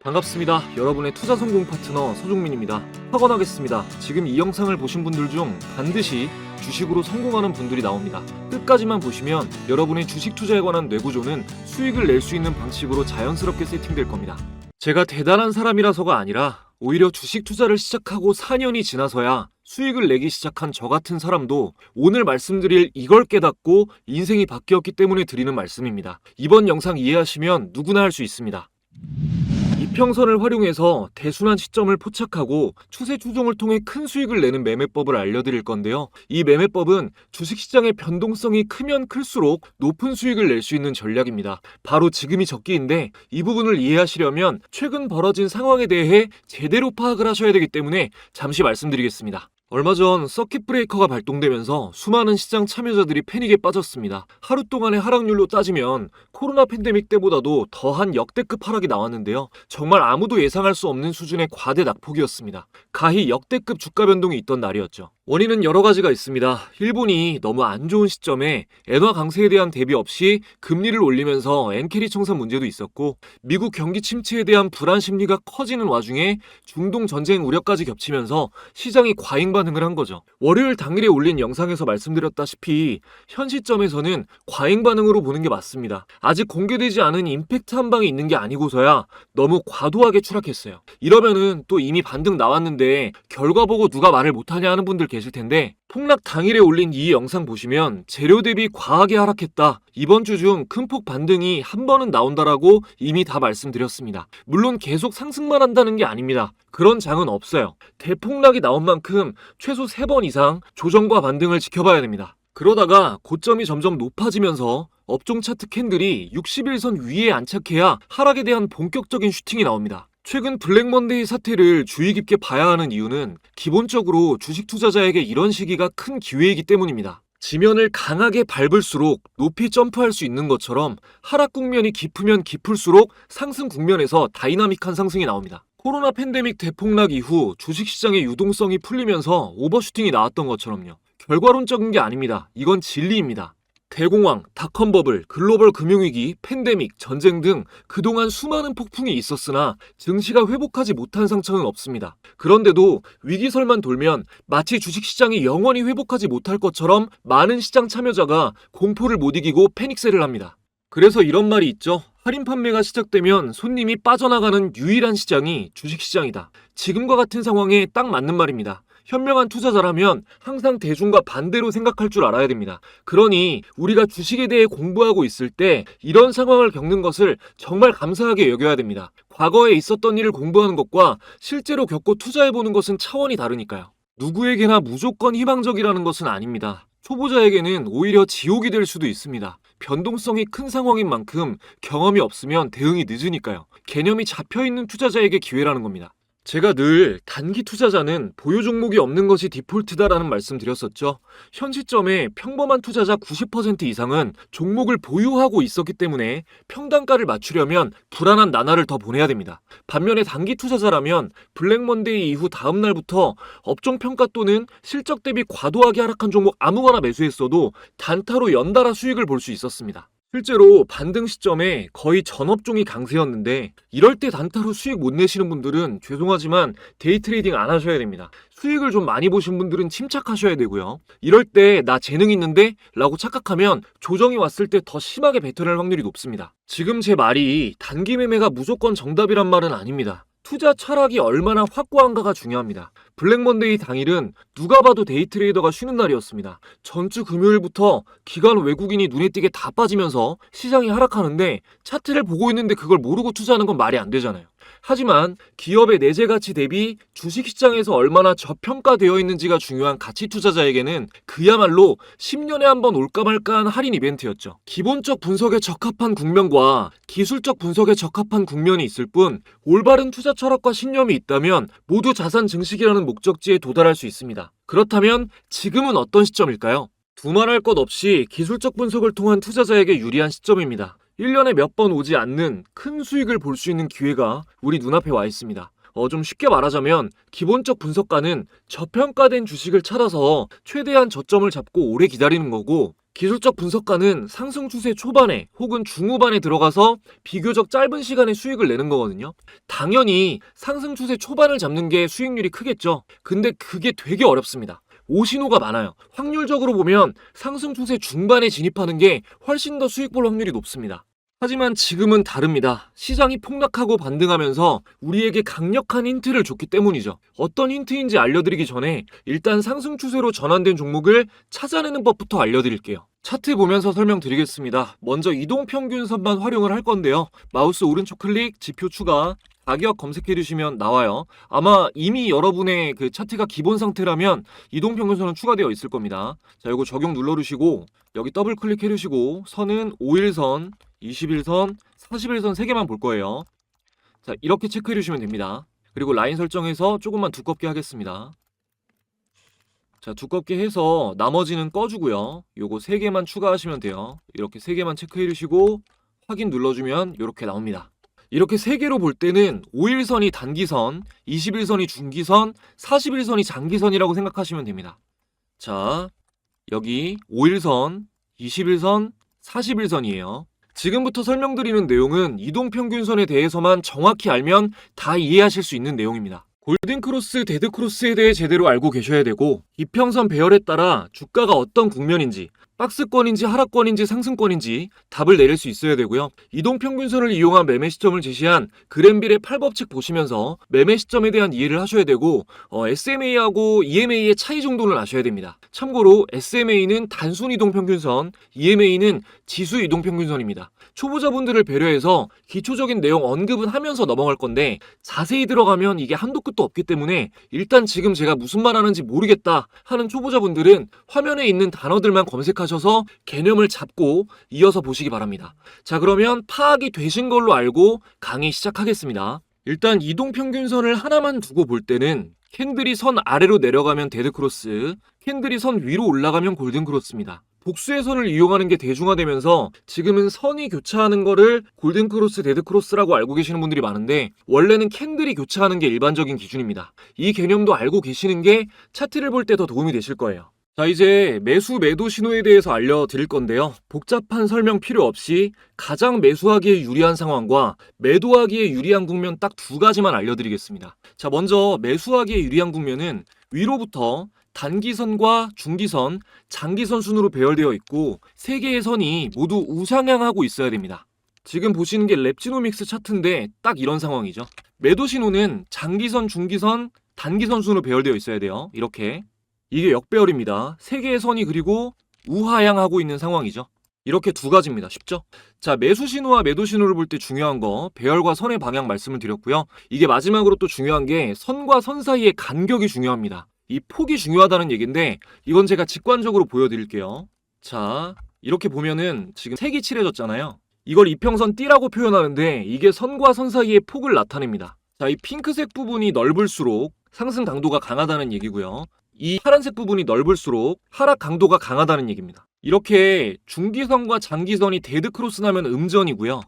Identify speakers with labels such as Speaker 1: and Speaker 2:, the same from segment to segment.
Speaker 1: 반갑습니다. 여러분의 투자 성공 파트너 서종민입니다. 확언하겠습니다. 지금 이 영상을 보신 분들 중 반드시 주식으로 성공하는 분들이 나옵니다. 끝까지만 보시면 여러분의 주식 투자에 관한 뇌구조는 수익을 낼 수 있는 방식으로 자연스럽게 세팅될 겁니다. 제가 대단한 사람이라서가 아니라 오히려 주식 투자를 시작하고 4년이 지나서야 수익을 내기 시작한 저 같은 사람도 오늘 말씀드릴 이걸 깨닫고 인생이 바뀌었기 때문에 드리는 말씀입니다. 이번 영상 이해하시면 누구나 할 수 있습니다. 이평선을 활용해서 대순환 시점을 포착하고 추세 추종을 통해 큰 수익을 내는 매매법을 알려드릴 건데요. 이 매매법은 주식시장의 변동성이 크면 클수록 높은 수익을 낼 수 있는 전략입니다. 바로 지금이 적기인데 이 부분을 이해하시려면 최근 벌어진 상황에 대해 제대로 파악을 하셔야 되기 때문에 잠시 말씀드리겠습니다. 얼마 전 서킷 브레이커가 발동되면서 수많은 시장 참여자들이 패닉에 빠졌습니다. 하루 동안의 하락률로 따지면 코로나 팬데믹 때보다도 더한 역대급 하락이 나왔는데요. 정말 아무도 예상할 수 없는 수준의 과대 낙폭이었습니다. 가히 역대급 주가 변동이 있던 날이었죠. 원인은 여러 가지가 있습니다. 일본이 너무 안 좋은 시점에 엔화 강세에 대한 대비 없이 금리를 올리면서 엔캐리 청산 문제도 있었고 미국 경기 침체에 대한 불안 심리가 커지는 와중에 중동 전쟁 우려까지 겹치면서 시장이 과잉 반응을 한 거죠. 월요일 당일에 올린 영상에서 말씀드렸다시피 현 시점에서는 과잉 반응으로 보는 게 맞습니다. 아직 공개되지 않은 임팩트 한 방이 있는 게 아니고서야 너무 과도하게 추락했어요. 이러면은 또 이미 반등 나왔는데 결과 보고 누가 말을 못하냐 하는 분들 계실 텐데 폭락 당일에 올린 이 영상 보시면 재료 대비 과하게 하락했다. 이번 주 중 큰 폭 반등이 한 번은 나온다라고 이미 다 말씀드렸습니다. 물론 계속 상승만 한다는 게 아닙니다. 그런 장은 없어요. 대폭락이 나온 만큼 최소 3번 이상 조정과 반등을 지켜봐야 됩니다. 그러다가 고점이 점점 높아지면서 업종 차트 캔들이 60일선 위에 안착해야 하락에 대한 본격적인 슈팅이 나옵니다. 최근 블랙먼데이 사태를 주의 깊게 봐야 하는 이유는 기본적으로 주식 투자자에게 이런 시기가 큰 기회이기 때문입니다. 지면을 강하게 밟을수록 높이 점프할 수 있는 것처럼 하락 국면이 깊으면 깊을수록 상승 국면에서 다이나믹한 상승이 나옵니다. 코로나 팬데믹 대폭락 이후 주식시장의 유동성이 풀리면서 오버슈팅이 나왔던 것처럼요. 결과론적인 게 아닙니다. 이건 진리입니다. 대공황, 닷컴 버블, 글로벌 금융위기, 팬데믹, 전쟁 등 그동안 수많은 폭풍이 있었으나 증시가 회복하지 못한 상처는 없습니다. 그런데도 위기설만 돌면 마치 주식시장이 영원히 회복하지 못할 것처럼 많은 시장 참여자가 공포를 못 이기고 패닉세를 합니다. 그래서 이런 말이 있죠. 할인 판매가 시작되면 손님이 빠져나가는 유일한 시장이 주식시장이다. 지금과 같은 상황에 딱 맞는 말입니다. 현명한 투자자라면 항상 대중과 반대로 생각할 줄 알아야 됩니다. 그러니 우리가 주식에 대해 공부하고 있을 때 이런 상황을 겪는 것을 정말 감사하게 여겨야 됩니다. 과거에 있었던 일을 공부하는 것과 실제로 겪고 투자해보는 것은 차원이 다르니까요. 누구에게나 무조건 희망적이라는 것은 아닙니다. 초보자에게는 오히려 지옥이 될 수도 있습니다. 변동성이 큰 상황인 만큼 경험이 없으면 대응이 늦으니까요. 개념이 잡혀 있는 투자자에게 기회라는 겁니다. 제가 늘 단기 투자자는 보유 종목이 없는 것이 디폴트다라는 말씀 드렸었죠. 현 시점에 평범한 투자자 90% 이상은 종목을 보유하고 있었기 때문에 평단가를 맞추려면 불안한 나날을 더 보내야 됩니다. 반면에 단기 투자자라면 블랙먼데이 이후 다음 날부터 업종 평가 또는 실적 대비 과도하게 하락한 종목 아무거나 매수했어도 단타로 연달아 수익을 볼 수 있었습니다. 실제로 반등 시점에 거의 전 업종이 강세였는데 이럴 때 단타로 수익 못 내시는 분들은 죄송하지만 데이 트레이딩 안 하셔야 됩니다. 수익을 좀 많이 보신 분들은 침착하셔야 되고요. 이럴 때 나 재능 있는데? 라고 착각하면 조정이 왔을 때 더 심하게 뱉어낼 확률이 높습니다. 지금 제 말이 단기 매매가 무조건 정답이란 말은 아닙니다. 투자 철학이 얼마나 확고한가가 중요합니다. 블랙먼데이 당일은 누가 봐도 데이 트레이더가 쉬는 날이었습니다. 전주 금요일부터 기관 외국인이 눈에 띄게 다 빠지면서 시장이 하락하는데 차트를 보고 있는데 그걸 모르고 투자하는 건 말이 안 되잖아요. 하지만 기업의 내재 가치 대비 주식시장에서 얼마나 저평가되어 있는지가 중요한 가치 투자자에게는 그야말로 10년에 한 번 올까 말까한 할인 이벤트였죠. 기본적 분석에 적합한 국면과 기술적 분석에 적합한 국면이 있을 뿐 올바른 투자 철학과 신념이 있다면 모두 자산 증식이라는 목적지에 도달할 수 있습니다. 그렇다면 지금은 어떤 시점일까요? 두말할 것 없이 기술적 분석을 통한 투자자에게 유리한 시점입니다. 1년에 몇 번 오지 않는 큰 수익을 볼 수 있는 기회가 우리 눈앞에 와 있습니다. 어, 좀 쉽게 말하자면 기본적 분석가는 저평가된 주식을 찾아서 최대한 저점을 잡고 오래 기다리는 거고 기술적 분석가는 상승 추세 초반에 혹은 중후반에 들어가서 비교적 짧은 시간에 수익을 내는 거거든요. 당연히 상승 추세 초반을 잡는 게 수익률이 크겠죠. 근데 그게 되게 어렵습니다. 오신호가 많아요. 확률적으로 보면 상승 추세 중반에 진입하는 게 훨씬 더 수익 볼 확률이 높습니다. 하지만 지금은 다릅니다. 시장이 폭락하고 반등하면서 우리에게 강력한 힌트를 줬기 때문이죠. 어떤 힌트인지 알려드리기 전에 일단 상승 추세로 전환된 종목을 찾아내는 법부터 알려드릴게요. 차트 보면서 설명드리겠습니다. 먼저 이동평균선만 활용을 할 건데요. 마우스 오른쪽 클릭, 지표 추가, 가격 검색해 주시면 나와요. 아마 이미 여러분의 그 차트가 기본 상태라면 이동평균선은 추가되어 있을 겁니다. 자, 이거 적용 눌러 주시고 여기 더블 클릭해 주시고 선은 5일선, 21선, 41선 3개만 볼 거예요. 자, 이렇게 체크해 주시면 됩니다. 그리고 라인 설정해서 조금만 두껍게 하겠습니다. 자, 두껍게 해서 나머지는 꺼주고요. 요거 3개만 추가하시면 돼요. 이렇게 3개만 체크해 주시고 확인 눌러주면 이렇게 나옵니다. 이렇게 3개로 볼 때는 5일선이 단기선, 21선이 중기선, 41선이 장기선이라고 생각하시면 됩니다. 자, 여기 5일선, 21선, 41선이에요. 지금부터 설명드리는 내용은 이동평균선에 대해서만 정확히 알면 다 이해하실 수 있는 내용입니다. 골든크로스, 데드크로스에 대해 제대로 알고 계셔야 되고 이평선 배열에 따라 주가가 어떤 국면인지 박스권인지 하락권인지 상승권인지 답을 내릴 수 있어야 되고요. 이동평균선을 이용한 매매 시점을 제시한 그랜빌의 8법칙 보시면서 매매 시점에 대한 이해를 하셔야 되고 어, SMA하고 EMA의 차이 정도는 아셔야 됩니다. 참고로 SMA는 단순 이동평균선, EMA는 지수 이동평균선입니다. 초보자분들을 배려해서 기초적인 내용 언급은 하면서 넘어갈 건데 자세히 들어가면 이게 한도 끝도 없기 때문에 일단 지금 제가 무슨 말 하는지 모르겠다 하는 초보자분들은 화면에 있는 단어들만 검색하 셔서 개념을 잡고 이어서 보시기 바랍니다. 자, 그러면 파악이 되신 걸로 알고 강의 시작하겠습니다. 일단 이동평균선을 하나만 두고 볼 때는 캔들이 선 아래로 내려가면 데드크로스, 캔들이 선 위로 올라가면 골든크로스입니다. 복수의 선을 이용하는 게 대중화되면서 지금은 선이 교차하는 거를 골든크로스, 데드크로스라고 알고 계시는 분들이 많은데 원래는 캔들이 교차하는 게 일반적인 기준입니다. 이 개념도 알고 계시는 게 차트를 볼 때 더 도움이 되실 거예요. 자, 이제 매수 매도 신호에 대해서 알려드릴 건데요. 복잡한 설명 필요 없이 가장 매수하기에 유리한 상황과 매도하기에 유리한 국면 딱 두 가지만 알려드리겠습니다. 자, 먼저 매수하기에 유리한 국면은 위로부터 단기선과 중기선, 장기선 순으로 배열되어 있고 세 개의 선이 모두 우상향하고 있어야 됩니다. 지금 보시는 게 랩지노믹스 차트인데 딱 이런 상황이죠. 매도 신호는 장기선, 중기선, 단기선 순으로 배열되어 있어야 돼요. 이렇게. 이게 역배열입니다. 세 개의 선이 그리고 우하향하고 있는 상황이죠. 이렇게 두 가지입니다. 쉽죠? 자, 매수 신호와 매도 신호를 볼 때 중요한 거 배열과 선의 방향 말씀을 드렸고요. 이게 마지막으로 또 중요한 게 선과 선 사이의 간격이 중요합니다. 이 폭이 중요하다는 얘기인데 이건 제가 직관적으로 보여드릴게요. 자, 이렇게 보면은 지금 색이 칠해졌잖아요. 이걸 이평선 D라고 표현하는데 이게 선과 선 사이의 폭을 나타냅니다. 자, 이 핑크색 부분이 넓을수록 상승 강도가 강하다는 얘기고요. 이 파란색 부분이 넓을수록 하락 강도가 강하다는 얘기입니다. 이렇게 중기선과 장기선이 데드 크로스 나면 음전이고요.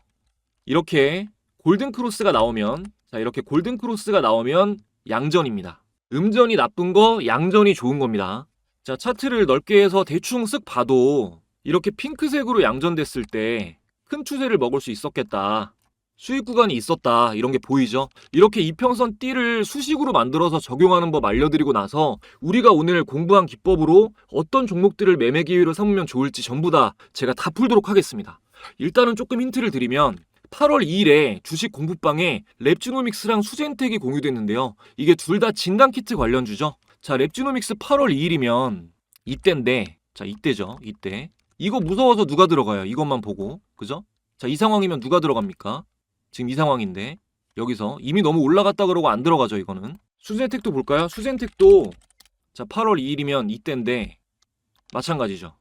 Speaker 1: 이렇게 골든 크로스가 나오면 자, 이렇게 골든 크로스가 나오면 양전입니다. 음전이 나쁜 거, 양전이 좋은 겁니다. 자, 차트를 넓게 해서 대충 쓱 봐도 이렇게 핑크색으로 양전됐을 때 큰 추세를 먹을 수 있었겠다. 수익 구간이 있었다. 이런 게 보이죠? 이렇게 이평선 D를 수식으로 만들어서 적용하는 법 알려드리고 나서 우리가 오늘 공부한 기법으로 어떤 종목들을 매매 기회로 삼으면 좋을지 전부 다 제가 다 풀도록 하겠습니다. 일단은 조금 힌트를 드리면 8월 2일에 주식 공부방에 랩지노믹스랑 수젠텍이 공유됐는데요. 이게 둘 다 진단키트 관련주죠. 자, 랩지노믹스 8월 2일이면 이때인데, 자, 이때죠. 이때. 이거 무서워서 누가 들어가요? 이것만 보고. 그죠? 자, 이 상황이면 누가 들어갑니까? 지금 이 상황인데. 여기서 이미 너무 올라갔다 그러고 안 들어가죠, 이거는. 수젠텍도 볼까요? 수젠텍도 자, 8월 2일이면 이때인데 마찬가지죠.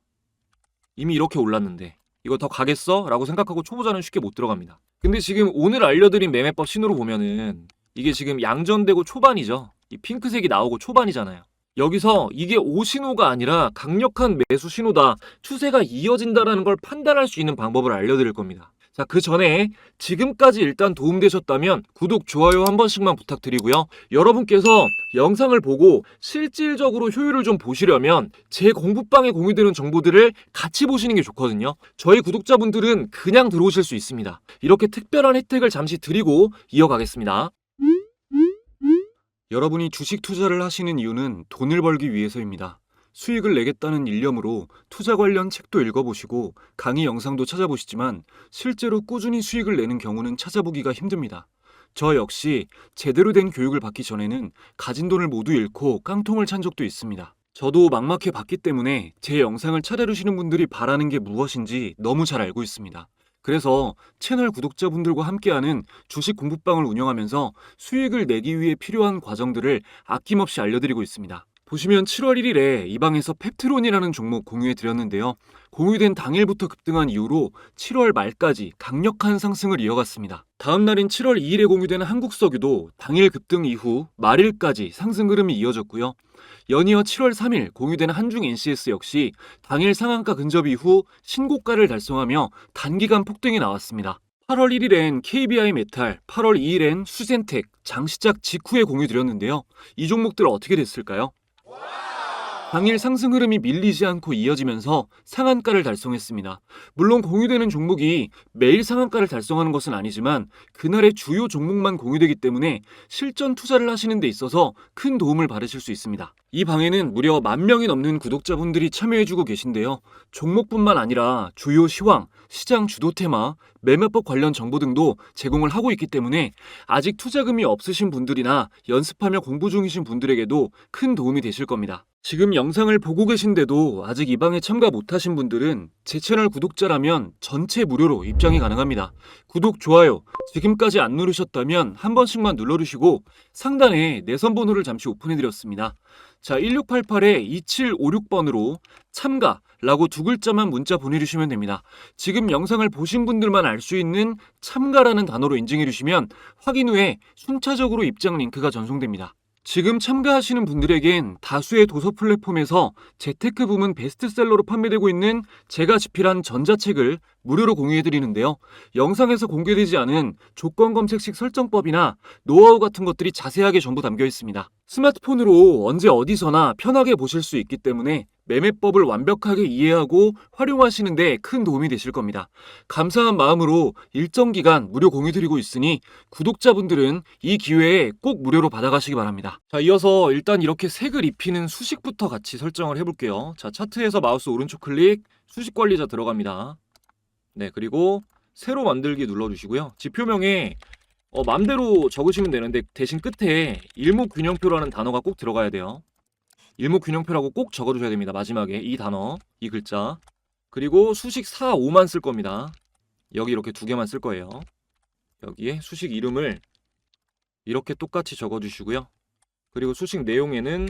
Speaker 1: 이미 이렇게 올랐는데 이거 더 가겠어? 라고 생각하고 초보자는 쉽게 못 들어갑니다. 근데 지금 오늘 알려드린 매매법 신호로 보면은 이게 지금 양전되고 초반이죠. 이 핑크색이 나오고 초반이잖아요. 여기서 이게 오신호가 아니라 강력한 매수 신호다. 추세가 이어진다라는 걸 판단할 수 있는 방법을 알려드릴 겁니다. 자, 그 전에 지금까지 일단 도움되셨다면 구독, 좋아요 한 번씩만 부탁드리고요. 여러분께서 영상을 보고 실질적으로 효율을 좀 보시려면 제 공부방에 공유되는 정보들을 같이 보시는 게 좋거든요. 저희 구독자분들은 그냥 들어오실 수 있습니다. 이렇게 특별한 혜택을 잠시 드리고 이어가겠습니다. 여러분이 주식 투자를 하시는 이유는 돈을 벌기 위해서입니다. 수익을 내겠다는 일념으로 투자 관련 책도 읽어보시고 강의 영상도 찾아보시지만 실제로 꾸준히 수익을 내는 경우는 찾아보기가 힘듭니다. 저 역시 제대로 된 교육을 받기 전에는 가진 돈을 모두 잃고 깡통을 찬 적도 있습니다. 저도 막막해 봤기 때문에 제 영상을 찾아주시는 분들이 바라는 게 무엇인지 너무 잘 알고 있습니다. 그래서 채널 구독자분들과 함께하는 주식 공부방을 운영하면서 수익을 내기 위해 필요한 과정들을 아낌없이 알려드리고 있습니다. 보시면 7월 1일에 이 방에서 펩트론이라는 종목 공유해 드렸는데요. 공유된 당일부터 급등한 이후로 7월 말까지 강력한 상승을 이어갔습니다. 다음 날인 7월 2일에 공유되는 한국석유도 당일 급등 이후 말일까지 상승 흐름이 이어졌고요. 연이어 7월 3일 공유되는 한중 NCS 역시 당일 상한가 근접 이후 신고가를 달성하며 단기간 폭등이 나왔습니다. 8월 1일엔 KBI 메탈, 8월 2일엔 수젠텍, 장시작 직후에 공유드렸는데요. 이 종목들 어떻게 됐을까요? 당일 상승 흐름이 밀리지 않고 이어지면서 상한가를 달성했습니다. 물론 공유되는 종목이 매일 상한가를 달성하는 것은 아니지만 그날의 주요 종목만 공유되기 때문에 실전 투자를 하시는 데 있어서 큰 도움을 받으실 수 있습니다. 이 방에는 무려 만 명이 넘는 구독자분들이 참여해주고 계신데요. 종목뿐만 아니라 주요 시황, 시장 주도 테마, 매매법 관련 정보 등도 제공을 하고 있기 때문에 아직 투자금이 없으신 분들이나 연습하며 공부 중이신 분들에게도 큰 도움이 되실 겁니다. 지금 영상을 보고 계신데도 아직 이 방에 참가 못하신 분들은 제 채널 구독자라면 전체 무료로 입장이 가능합니다. 구독, 좋아요 지금까지 안 누르셨다면 한 번씩만 눌러주시고 상단에 내선 번호를 잠시 오픈해드렸습니다. 자, 1688-2756번으로 참가 라고 두 글자만 문자 보내주시면 됩니다. 지금 영상을 보신 분들만 알 수 있는 참가라는 단어로 인증해주시면 확인 후에 순차적으로 입장 링크가 전송됩니다. 지금 참가하시는 분들에겐 다수의 도서 플랫폼에서 재테크 부문 베스트셀러로 판매되고 있는 제가 집필한 전자책을 무료로 공유해드리는데요. 영상에서 공개되지 않은 조건 검색식 설정법이나 노하우 같은 것들이 자세하게 전부 담겨 있습니다. 스마트폰으로 언제 어디서나 편하게 보실 수 있기 때문에 매매법을 완벽하게 이해하고 활용하시는 데 큰 도움이 되실 겁니다. 감사한 마음으로 일정 기간 무료 공유 드리고 있으니 구독자분들은 이 기회에 꼭 무료로 받아가시기 바랍니다. 자, 이어서 일단 이렇게 색을 입히는 수식부터 같이 설정을 해볼게요. 자, 차트에서 마우스 오른쪽 클릭, 수식 관리자 들어갑니다. 네, 그리고 새로 만들기 눌러주시고요. 지표명에 어, 맘대로 적으시면 되는데 대신 끝에 일목균형표라는 단어가 꼭 들어가야 돼요. 일목균형표라고 꼭 적어주셔야 됩니다. 마지막에 이 단어, 이 글자. 그리고 수식 4, 5만 쓸 겁니다. 여기 이렇게 두 개만 쓸 거예요. 여기에 수식 이름을 이렇게 똑같이 적어주시고요. 그리고 수식 내용에는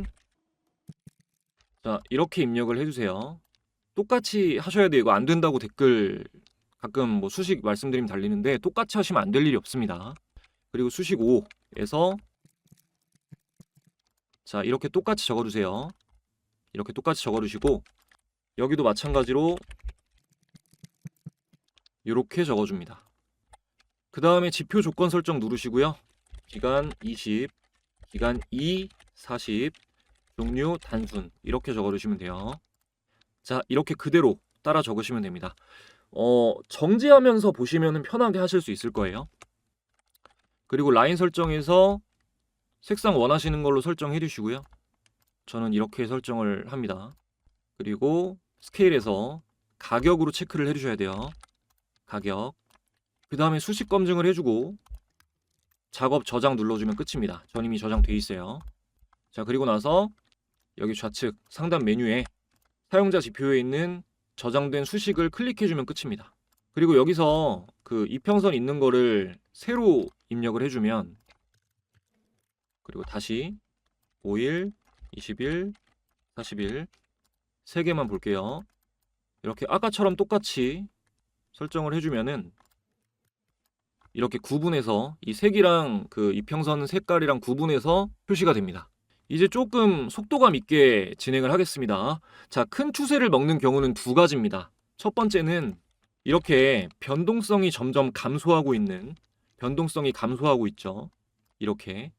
Speaker 1: 자 이렇게 입력을 해주세요. 똑같이 하셔야 돼요. 이거 안 된다고 댓글 가끔 뭐 수식 말씀드리면 달리는데 똑같이 하시면 안 될 일이 없습니다. 그리고 수식 5에서 자 이렇게 똑같이 적어주세요. 이렇게 똑같이 적어주시고 여기도 마찬가지로 이렇게 적어줍니다. 그 다음에 지표 조건 설정 누르시고요. 기간 20, 기간 2, 40, 종류 단순 이렇게 적어주시면 돼요. 자 이렇게 그대로 따라 적으시면 됩니다. 어, 정지하면서 보시면 편하게 하실 수 있을 거예요. 그리고 라인 설정에서 색상 원하시는 걸로 설정해 주시고요. 저는 이렇게 설정을 합니다. 그리고 스케일에서 가격으로 체크를 해 주셔야 돼요. 가격. 그 다음에 수식 검증을 해주고 작업 저장 눌러주면 끝입니다. 전 이미 저장돼 있어요. 자 그리고 나서 여기 좌측 상단 메뉴에 사용자 지표에 있는 저장된 수식을 클릭해주면 끝입니다. 그리고 여기서 그 이평선 있는 거를 새로 입력을 해주면 그리고 다시 5일, 20일, 40일 세 개만 볼게요. 이렇게 아까처럼 똑같이 설정을 해주면은 이렇게 구분해서 이 색이랑 그 이평선 색깔이랑 구분해서 표시가 됩니다. 이제 조금 속도감 있게 진행을 하겠습니다. 자, 큰 추세를 먹는 경우는 두 가지입니다. 첫 번째는 이렇게 변동성이 점점 감소하고 있는 변동성이 감소하고 있죠. 이렇게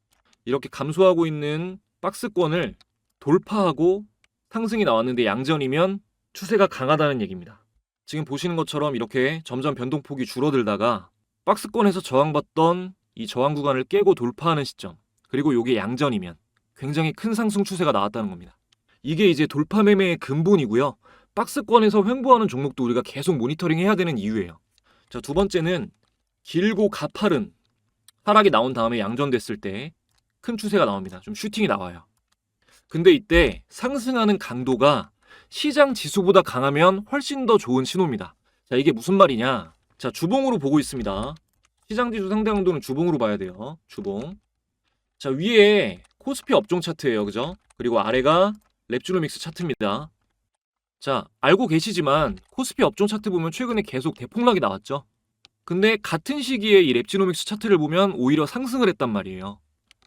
Speaker 1: 이렇게 감소하고 있는 박스권을 돌파하고 상승이 나왔는데 양전이면 추세가 강하다는 얘기입니다. 지금 보시는 것처럼 이렇게 점점 변동폭이 줄어들다가 박스권에서 저항받던 이 저항 구간을 깨고 돌파하는 시점 그리고 이게 양전이면 굉장히 큰 상승 추세가 나왔다는 겁니다. 이게 이제 돌파 매매의 근본이고요. 박스권에서 횡보하는 종목도 우리가 계속 모니터링 해야 되는 이유예요. 자, 두 번째는 길고 가파른 하락이 나온 다음에 양전됐을 때 큰 추세가 나옵니다. 좀 슈팅이 나와요. 근데 이때 상승하는 강도가 시장 지수보다 강하면 훨씬 더 좋은 신호입니다. 자, 이게 무슨 말이냐? 자, 주봉으로 보고 있습니다. 시장 지수 상대 강도는 주봉으로 봐야 돼요. 주봉. 자, 위에 코스피 업종 차트예요. 그죠? 그리고 아래가 랩주노믹스 차트입니다. 자, 알고 계시지만 코스피 업종 차트 보면 최근에 계속 대폭락이 나왔죠. 근데 같은 시기에 이 랩지노믹스 차트를 보면 오히려 상승을 했단 말이에요.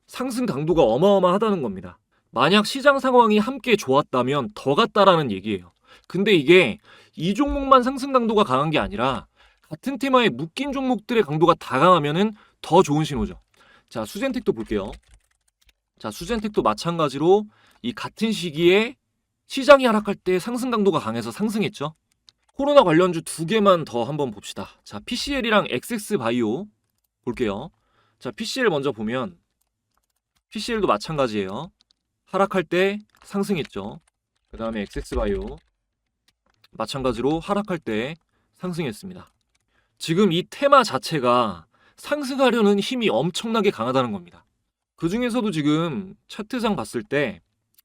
Speaker 1: 상승 강도가 어마어마하다는 겁니다. 만약 시장 상황이 함께 좋았다면 더 갔다라는 얘기예요. 근데 이게 이 종목만 상승 강도가 강한 게 아니라 같은 테마에 묶인 종목들의 강도가 다 강하면은 더 좋은 신호죠. 자, 수젠텍도 볼게요. 자, 수젠텍도 마찬가지로 이 같은 시기에 시장이 하락할 때 상승 강도가 강해서 상승했죠. 코로나 관련주 두 개만 더 한번 봅시다. 자, PCL이랑 XX 바이오 볼게요. 자, PCL 먼저 보면 PCL도 마찬가지예요. 하락할 때 상승했죠. 그 다음에 XX 바이오 마찬가지로 하락할 때 상승했습니다. 지금 이 테마 자체가 상승하려는 힘이 엄청나게 강하다는 겁니다. 그 중에서도 지금 차트상 봤을 때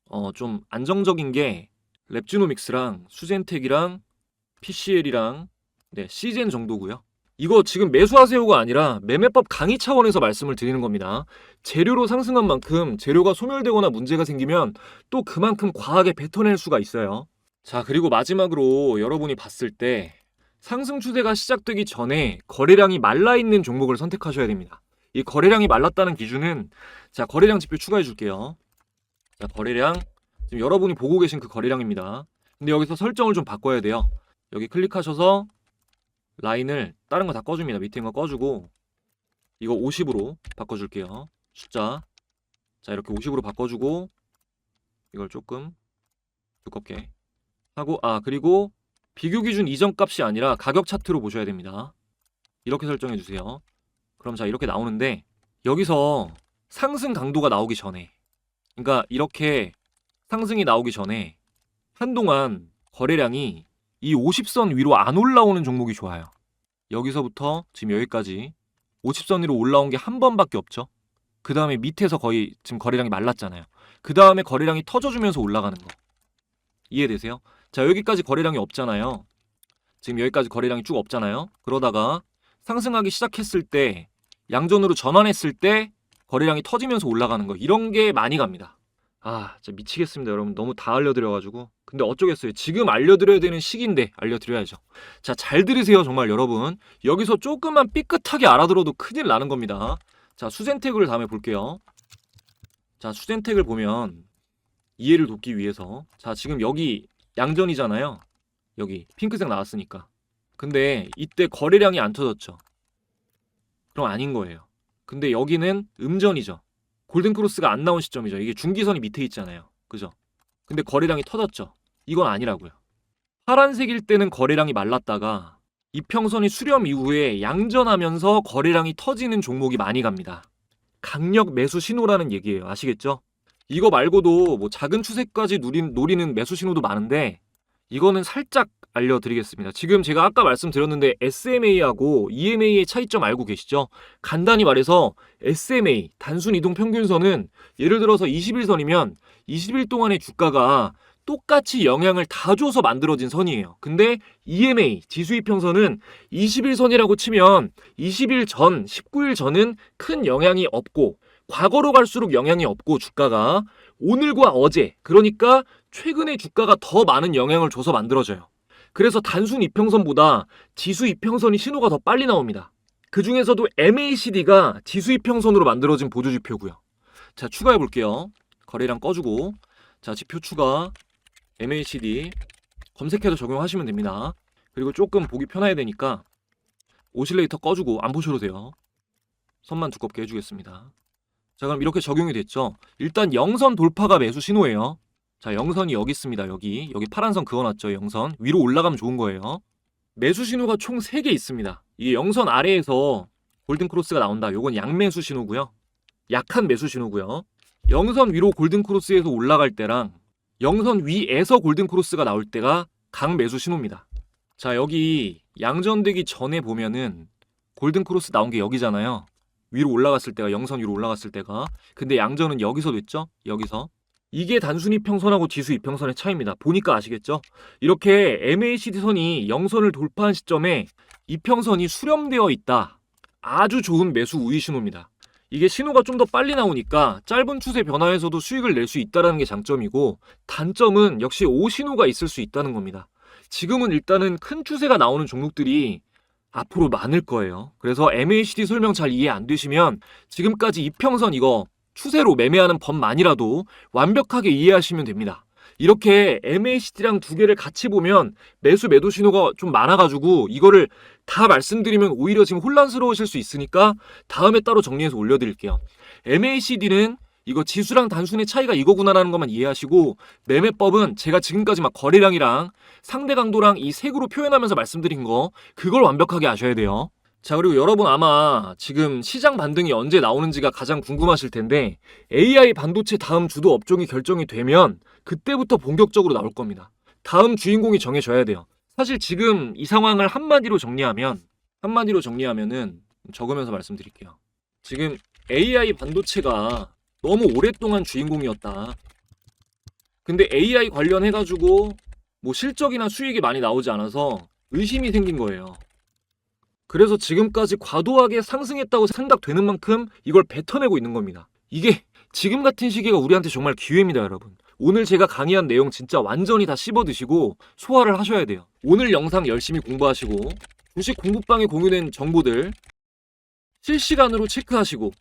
Speaker 1: 어, 좀 안정적인 게 랩지노믹스랑 수젠텍이랑 PCL이랑 네, 시젠 정도고요. 이거 지금 매수하세요가 아니라 매매법 강의 차원에서 말씀을 드리는 겁니다. 재료로 상승한 만큼 재료가 소멸되거나 문제가 생기면 또 그만큼 과하게 뱉어낼 수가 있어요. 자, 그리고 마지막으로 여러분이 봤을 때 상승 추세가 시작되기 전에 거래량이 말라 있는 종목을 선택하셔야 됩니다. 이 거래량이 말랐다는 기준은 자, 거래량 지표 추가해 줄게요. 자, 거래량 지금 여러분이 보고 계신 그 거래량입니다. 근데 여기서 설정을 좀 바꿔야 돼요. 여기 클릭하셔서 라인을 다른 거 다 꺼줍니다. 밑에 있는 거 꺼주고 이거 50으로 바꿔줄게요. 숫자 자 이렇게 50으로 바꿔주고 이걸 조금 두껍게 하고 아 그리고 비교 기준 이전 값이 아니라 가격 차트로 보셔야 됩니다. 이렇게 설정해 주세요. 그럼 자 이렇게 나오는데 여기서 상승 강도가 나오기 전에 그러니까 이렇게 상승이 나오기 전에 한동안 거래량이 이 50선 위로 안 올라오는 종목이 좋아요. 여기서부터 지금 여기까지 50선 위로 올라온 게 한 번밖에 없죠. 그 다음에 밑에서 거의 지금 거래량이 말랐잖아요. 그 다음에 거래량이 터져주면서 올라가는 거. 이해되세요? 자, 여기까지 거래량이 없잖아요. 지금 여기까지 거래량이 쭉 없잖아요. 그러다가 상승하기 시작했을 때, 양전으로 전환했을 때 거래량이 터지면서 올라가는 거. 이런 게 많이 갑니다. 아, 진짜 미치겠습니다, 여러분. 너무 다 알려드려가지고. 근데 어쩌겠어요. 지금 알려드려야 되는 시기인데 알려드려야죠. 자, 잘 들으세요, 정말 여러분. 여기서 조금만 삐끗하게 알아들어도 큰일 나는 겁니다. 자, 수젠텍을 다음에 볼게요. 자, 수젠텍을 보면 이해를 돕기 위해서 자, 지금 여기 양전이잖아요. 여기 핑크색 나왔으니까. 근데 이때 거래량이 안 터졌죠. 그럼 아닌 거예요. 근데 여기는 음전이죠. 골든크로스가 안 나온 시점이죠. 이게 중기선이 밑에 있잖아요. 그죠? 근데 거래량이 터졌죠. 이건 아니라고요. 파란색일 때는 거래량이 말랐다가 이평선이 수렴 이후에 양전하면서 거래량이 터지는 종목이 많이 갑니다. 강력 매수 신호라는 얘기예요. 아시겠죠? 이거 말고도 뭐 작은 추세까지 누린, 노리는 매수 신호도 많은데 이거는 살짝 알려드리겠습니다. 지금 제가 아까 말씀드렸는데 SMA하고 EMA의 차이점 알고 계시죠? 간단히 말해서 SMA 단순 이동 평균선은 예를 들어서 21선이면 20일 동안의 주가가 똑같이 영향을 다 줘서 만들어진 선이에요. 근데 EMA 지수 이평선은 21선이라고 치면 20일 전, 19일 전은 큰 영향이 없고 과거로 갈수록 영향이 없고 주가가 오늘과 어제 그러니까 최근의 주가가 더 많은 영향을 줘서 만들어져요. 그래서 단순 이평선보다 지수 이평선이 신호가 더 빨리 나옵니다. 그 중에서도 MACD가 지수 이평선으로 만들어진 보조 지표고요. 자, 추가해 볼게요. 거래량 꺼주고 자, 지표 추가 MACD 검색해서 적용하시면 됩니다. 그리고 조금 보기 편해야 되니까 오실레이터 꺼주고 안 보셔도 돼요. 선만 두껍게 해주겠습니다. 자 그럼 이렇게 적용이 됐죠. 일단 영선 돌파가 매수 신호예요. 자 영선이 여기 있습니다. 여기 여기 파란 선 그어놨죠. 영선 위로 올라가면 좋은 거예요. 매수 신호가 총 3개 있습니다. 이게 영선 아래에서 골든 크로스가 나온다. 요건 양매수 신호고요. 약한 매수 신호고요. 영선 위로 골든 크로스에서 올라갈 때랑 영선 위에서 골든 크로스가 나올 때가 강매수 신호입니다. 자, 여기 양전되기 전에 보면은 골든 크로스 나온 게 여기잖아요. 위로 올라갔을 때가 영선 위로 올라갔을 때가 근데 양전은 여기서 됐죠? 여기서 이게 단순 이평선하고 지수 이평선의 차이입니다. 보니까 아시겠죠? 이렇게 MACD 선이 영선을 돌파한 시점에 이평선이 수렴되어 있다. 아주 좋은 매수 우위 신호입니다. 이게 신호가 좀 더 빨리 나오니까 짧은 추세 변화에서도 수익을 낼 수 있다는 게 장점이고 단점은 역시 오 신호가 있을 수 있다는 겁니다. 지금은 일단은 큰 추세가 나오는 종목들이 앞으로 많을 거예요. 그래서 MACD 설명 잘 이해 안 되시면 지금까지 이평선 이거 추세로 매매하는 법만이라도 완벽하게 이해하시면 됩니다. 이렇게 MACD랑 두 개를 같이 보면 매수 매도 신호가 좀 많아가지고 이거를 다 말씀드리면 오히려 지금 혼란스러우실 수 있으니까 다음에 따로 정리해서 올려드릴게요. MACD는 이거 지수랑 단순의 차이가 이거구나라는 것만 이해하시고 매매법은 제가 지금까지 막 거래량이랑 상대 강도랑 이 색으로 표현하면서 말씀드린 거 그걸 완벽하게 아셔야 돼요. 자 그리고 여러분 아마 지금 시장 반등이 언제 나오는지가 가장 궁금하실 텐데 AI 반도체 다음 주도 업종이 결정이 되면 그때부터 본격적으로 나올 겁니다. 다음 주인공이 정해져야 돼요. 사실 지금 이 상황을 한마디로 정리하면 한마디로 정리하면은 적으면서 말씀드릴게요. 지금 AI 반도체가 너무 오랫동안 주인공이었다. 근데 AI 관련해가지고 뭐 실적이나 수익이 많이 나오지 않아서 의심이 생긴 거예요. 그래서 지금까지 과도하게 상승했다고 생각되는 만큼 이걸 뱉어내고 있는 겁니다. 이게 지금 같은 시기가 우리한테 정말 기회입니다, 여러분. 오늘 제가 강의한 내용 진짜 완전히 다 씹어 드시고 소화를 하셔야 돼요. 오늘 영상 열심히 공부하시고 주식 공부방에 공유된 정보들 실시간으로 체크하시고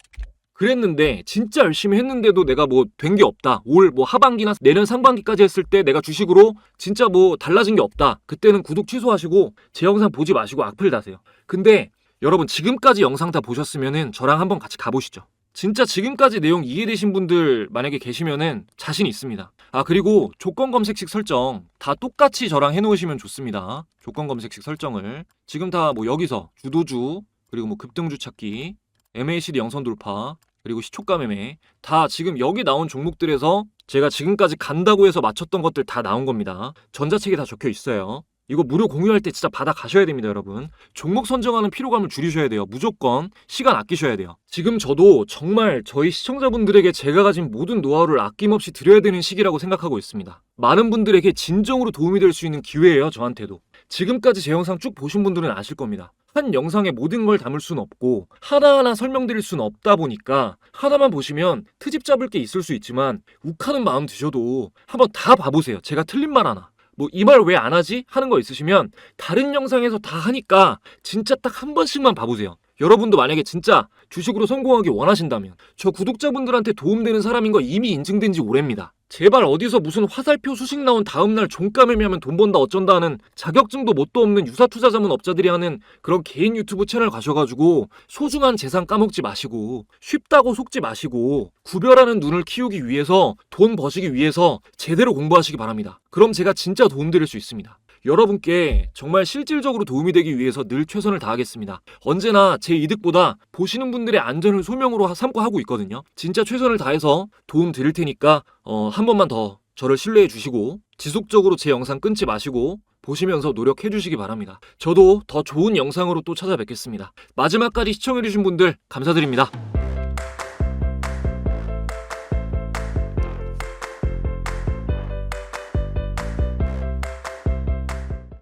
Speaker 1: 그랬는데 진짜 열심히 했는데도 내가 뭐 된 게 없다. 올 뭐 하반기나 내년 상반기까지 했을 때 내가 주식으로 진짜 뭐 달라진 게 없다. 그때는 구독 취소하시고 제 영상 보지 마시고 악플 다세요. 근데 여러분 지금까지 영상 다 보셨으면은 저랑 한번 같이 가보시죠. 진짜 지금까지 내용 이해되신 분들 만약에 계시면은 자신 있습니다. 아 그리고 조건 검색식 설정 다 똑같이 저랑 해놓으시면 좋습니다. 조건 검색식 설정을 지금 다 뭐 여기서 주도주 그리고 뭐 급등주 찾기 MACD 영선 돌파 그리고 시초가 매매 다 지금 여기 나온 종목들에서 제가 지금까지 간다고 해서 맞췄던 것들 다 나온 겁니다. 전자책에 다 적혀 있어요. 이거 무료 공유할 때 진짜 받아 가셔야 됩니다, 여러분. 종목 선정하는 피로감을 줄이셔야 돼요. 무조건 시간 아끼셔야 돼요. 지금 저도 정말 저희 시청자분들에게 제가 가진 모든 노하우를 아낌없이 드려야 되는 시기라고 생각하고 있습니다. 많은 분들에게 진정으로 도움이 될 수 있는 기회예요, 저한테도. 지금까지 제 영상 쭉 보신 분들은 아실 겁니다. 한 영상에 모든 걸 담을 수는 없고 하나하나 설명드릴 수는 없다 보니까 하나만 보시면 트집 잡을 게 있을 수 있지만 욱하는 마음 드셔도 한번 다 봐보세요. 제가 틀린 말 하나. 뭐 이 말 왜 안 하지? 하는 거 있으시면 다른 영상에서 다 하니까 진짜 딱 한 번씩만 봐보세요. 여러분도 만약에 진짜 주식으로 성공하기 원하신다면 저 구독자분들한테 도움되는 사람인 거 이미 인증된 지 오래입니다. 제발 어디서 무슨 화살표 수식 나온 다음날 종가 매매하면 돈 번다 어쩐다 하는 자격증도 뭣도 없는 유사 투자 자문 업자들이 하는 그런 개인 유튜브 채널 가셔가지고 소중한 재산 까먹지 마시고 쉽다고 속지 마시고 구별하는 눈을 키우기 위해서 돈 버시기 위해서 제대로 공부하시기 바랍니다. 그럼 제가 진짜 도움드릴 수 있습니다. 여러분께 정말 실질적으로 도움이 되기 위해서 늘 최선을 다하겠습니다. 언제나 제 이득보다 보시는 분들의 안전을 소명으로 하- 삼고 하고 있거든요. 진짜 최선을 다해서 도움 드릴 테니까 어, 한 번만 더 저를 신뢰해 주시고 지속적으로 제 영상 끊지 마시고 보시면서 노력해 주시기 바랍니다. 저도 더 좋은 영상으로 또 찾아뵙겠습니다. 마지막까지 시청해 주신 분들 감사드립니다.